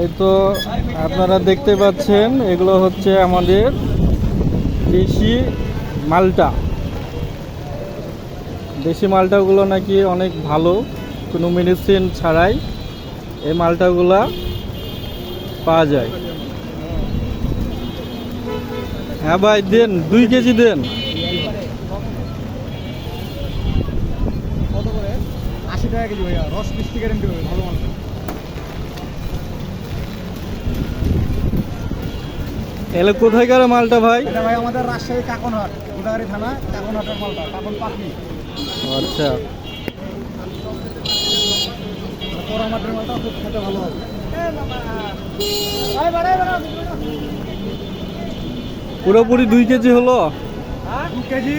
এই তো আপনারা দেখতে পাচ্ছেন, এগুলো হচ্ছে আমাদের দেশি মালটা। দেশি মালটাগুলো নাকি অনেক ভালো, কোনো মেডিসিন ছাড়াই এই মালটাগুলা পাওয়া যায়। হ্যাঁ ভাই, দেন, দুই কেজি দেন। আশি টাকা কেজি ভাইয়া, রস মিষ্টি গ্যারেন্টি ভালো মাল এলে কোথায়কার মালটা ভাই? এটা ভাই আমাদের রাজশাহী কাকনহাট গোদাগাড়ি থানা কাকনহাটের মালটা কাকন পাখি। আচ্ছা। পোড়া মাটির মালটা খুব খেতে ভালো হবে। পুরোপুরি দুই কেজি হলো? দু কেজি।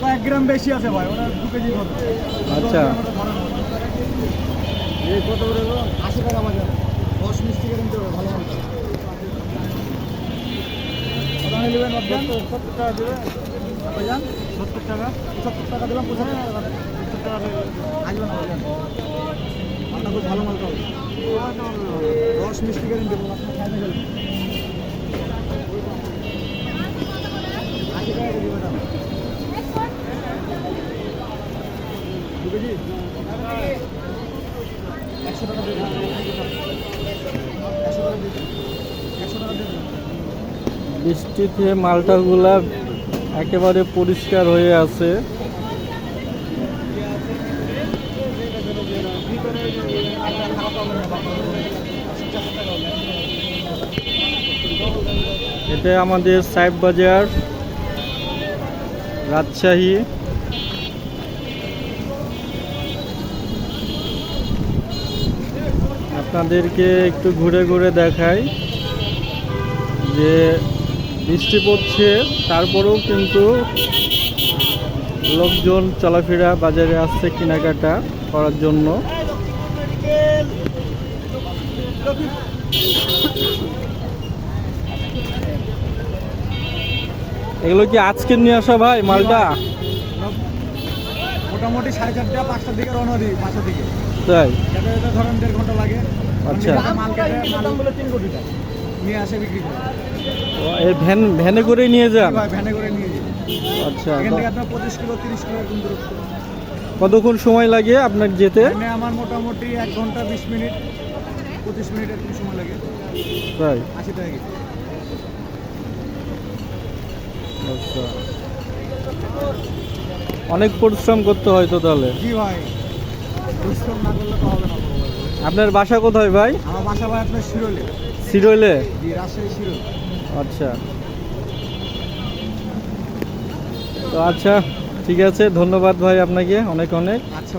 কয়েক গ্রাম বেশি আছে ভাই ওটা দু কেজি হবে। আচ্ছা। এই কত করে? আশি টাকা বাজার। রস মিষ্টি গ্যারেন্টি হবে। সত্তর টাকা দেবে ভাইজান সত্তর টাকা সত্তর টাকা দিলাম টাকা সত্তর টাকা দেবে। আসবে না ভাইজান মালটা খুব ভালো হবে রস মিষ্টি হবে আপনার খাইতে গেলে আশি টাকা কেজি ম্যাডাম। দু কেজি? একশো টাকা দেবেন একশো টাকা দেবেন একশো টাকা দেবেন বৃষ্টিতে মালটাগুলা একেবারে পরিষ্কার হয়ে আছে। এটা আমাদের সাহেব বাজার, রাজশাহী। আপনাদেরকে একটু ঘুরে ঘুরে দেখাই যে বৃষ্টি পড়ছে তারপরেও কিন্তু লোকজন চলাফেরা বাজারে আসছে কেনাকাটা করার জন্য। এগুলো কি আজকে নিয়ে আসা ভাই মালটা? মোটামুটি সাড়ে চারটা পাঁচটার দিকে রওনা দিই পাঁচটার দিকে তাই? ধরেন দেড় ঘণ্টা লাগে। আচ্ছা। মাল কেটে মাল তিন কোটি টাকা নিয়ে আসে বিক্রি করে। ও, এই ভ্যান ভ্যানে করে নিয়ে যান? ভ্যানে করে নিয়ে যাই আচ্ছা এখান থেকে আপনার পঁচিশ কিলো তিরিশ কিলো এরকম দূরত্ব। কতক্ষণ সময় লাগে আপনার যেতে? আমার মোটামুটি এক ঘণ্টা বিশ মিনিট পঁচিশ মিনিট এরকম সময় লাগে। তাই আশি টাকা আচ্ছা। অনেক পরিশ্রম করতে হয় তো তাহলে? জি ভাই পরিশ্রম না করলে তো হবে না। আপনার বাসা কোথায় ভাই? আমার বাসা ভাই আপনার শিরোলে। শিরোলে? রাজশাহী শিরোল। আচ্ছা। তো আচ্ছা ঠিক আছে ধন্যবাদ ভাই আপনাকে অনেক অনেক। আচ্ছা